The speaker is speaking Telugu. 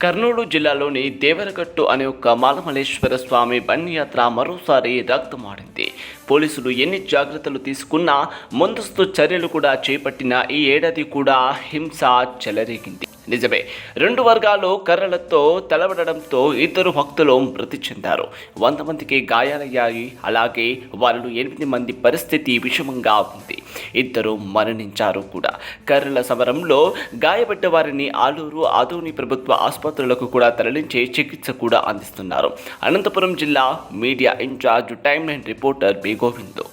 కర్నూలు జిల్లాలోని దేవరగట్టు అనే ఒక మాలమలేశ్వర స్వామి బండియాత్ర మరోసారి రక్తమాడింది పోలీసులు ఎన్ని జాగ్రత్తలు తీసుకున్నా ముందస్తు చర్యలు కూడా చేపట్టిన ఈ ఏడాది కూడా హింస చెలరేగింది. నిజమే. రెండు వర్గాలు కర్రలతో తలబడడంతో ఇద్దరు భక్తులు మృతి చెందారు. వంద మందికి గాయాలయ్యాయి. అలాగే వారిలో ఎనిమిది మంది పరిస్థితి విషమంగా ఉంది. ఇద్దరు మరణించారు కూడా. కర్రల సమరంలో గాయపడ్డ వారిని ఆలూరు ఆదోని ప్రభుత్వ ఆసుపత్రులకు కూడా తరలించే చికిత్స కూడా అందిస్తున్నారు. అనంతపురం జిల్లా media incharge time line reporter B Govindo.